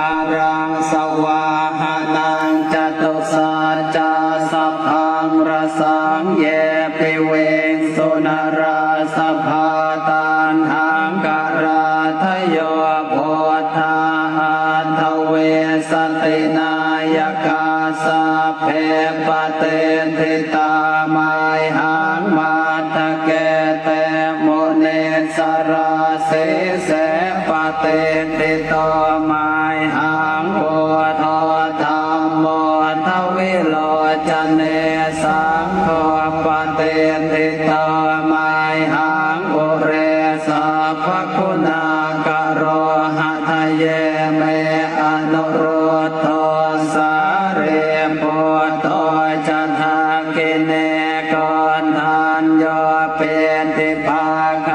อารังสวาหานังจตุสัจจะสัพพังรสังเยปิเวสุนราสภาตันหังการาทโยโพธาหันทเวสตินายกาสะเพปเตนทิตาไมหังมาตะเกเตโมเนสราเสเส เปะเตนทิตาไมหังโอทอธรรมโมทวิโลจเนสังโฆปะเตนทิตาไมหังโอเรสัพพคุณากะโรหะทะเยเมอนุโรธโตสาเรโพโตจันทากิเนกอนทานโยเป็นทิภาค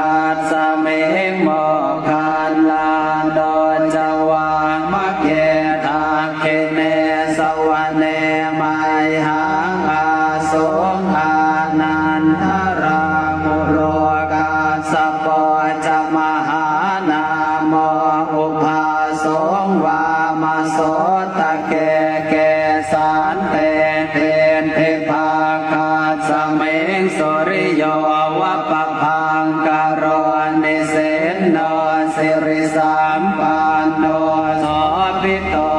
ากิเนสวเนมายหังอาสงอานันทรามุโรกาสปอจมหานามอุปาสงวามาโสตะเกเกสานเตเทนเทภาคาสเมงสุริโยวะปะพังกโรนิเสนนสิริสามปันโนโสภิโต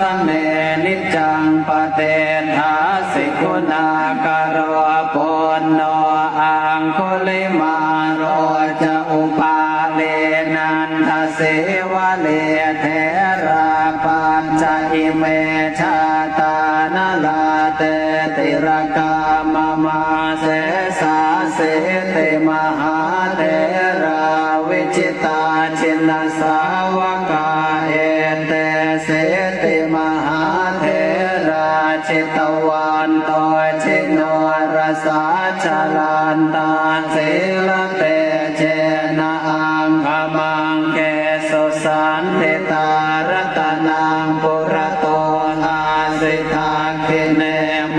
งวัฒเนนิจังปเตทาสิกุณากโรปุณโนอังคุลิมาโรจะอุปาเลนันทเสวะเลเทราปัญจอิเมชาตานาลาเตติรกามมาเสสาเสติมหาเทราวิจิตาชินสา ชิตวันตชิโนรสาชลันตาสิลเตเจนะอังคมังเกสุสันเทตารตนังปุระโตอาสิทาคิเนเม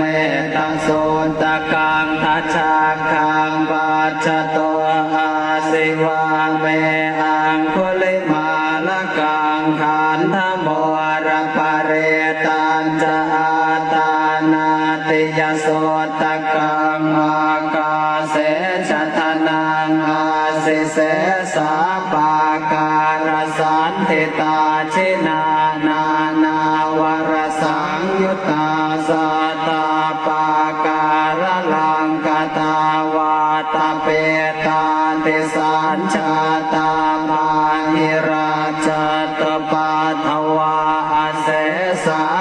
ตโสตะกังทัชาคังปัจจโตอาสิวาเมอังคุลิมาลกังขันธโมรปะเรตันจะอา ยโสตะกังอากาเสชะทนังอาสิเสสาปาการสันติตาชินานานาวรสังยุตตาสัตาปาการลังกตาวาตาเปตาติสัญชาตา